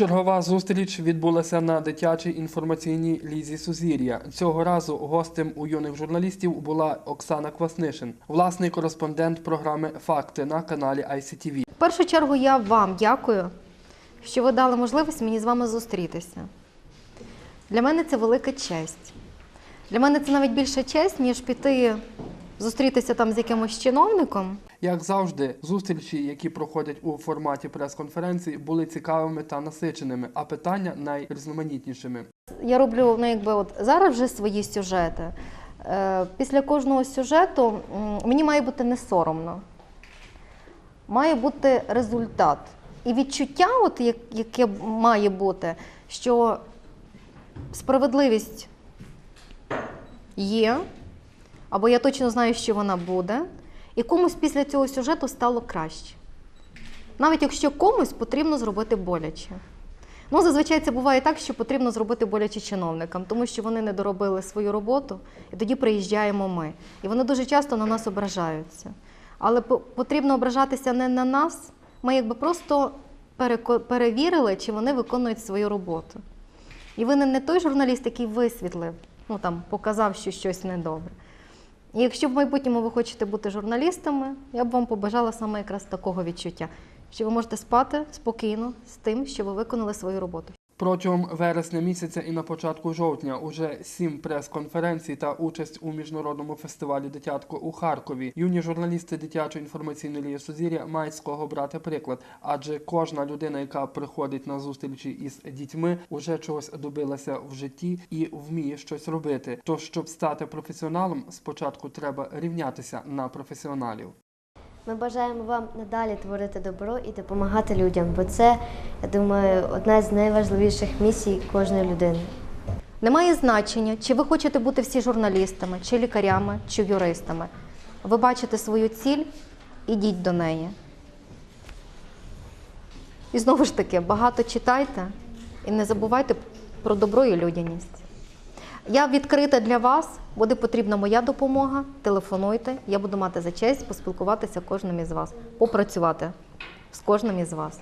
Чергова зустріч відбулася на дитячій інформаційній лізі Сузір'я. Цього разу гостем у юних журналістів була Оксана Кваснишин, власний кореспондент програми Факти на каналі ICTV. В першу чергу я вам дякую, що ви дали можливість мені з вами зустрітися. Для мене це велика честь. Для мене це навіть більша честь, ніж піти зустрітися там з якимось чиновником. Як завжди, зустрічі, які проходять у форматі прес-конференції, були цікавими та насиченими, а питання найрізноманітнішими. Я роблю ну, якби от зараз вже свої сюжети. Е, Після кожного сюжету мені має бути не соромно. Має бути результат. І відчуття, от, яке має бути, що справедливість є, або я точно знаю, що вона буде, і комусь після цього сюжету стало краще. Навіть якщо комусь потрібно зробити боляче. Ну, зазвичай це буває так, що потрібно зробити боляче чиновникам, тому що вони не доробили свою роботу, і тоді приїжджаємо ми. І вони дуже часто на нас ображаються. Але потрібно ображатися не на нас. Ми якби просто перевірили, чи вони виконують свою роботу. І винен не той журналіст, який висвітлив, ну там показав, що щось недобре. І якщо в майбутньому ви хочете бути журналістами, я б вам побажала саме якраз такого відчуття, що ви можете спати спокійно з тим, що ви виконали свою роботу. Протягом вересня місяця і на початку жовтня уже сім прес-конференцій та участь у міжнародному фестивалі дитятко у Харкові. Юні журналісти дитячої інформаційної лії Сузір'я мають з кого брати приклад, адже кожна людина, яка приходить на зустрічі із дітьми, уже чогось добилася в житті і вміє щось робити. Тож, щоб стати професіоналом, спочатку треба рівнятися на професіоналів. Ми бажаємо вам надалі творити добро і допомагати людям, бо це, я думаю, одна з найважливіших місій кожної людини. Немає значення, чи ви хочете бути всі журналістами, чи лікарями, чи юристами. Ви бачите свою ціль, ідіть до неї. І знову ж таки, багато читайте і не забувайте про добро і людяність. Я відкрита для вас, буде потрібна моя допомога. Телефонуйте, я буду мати за честь поспілкуватися кожним із вас, попрацювати з кожним із вас.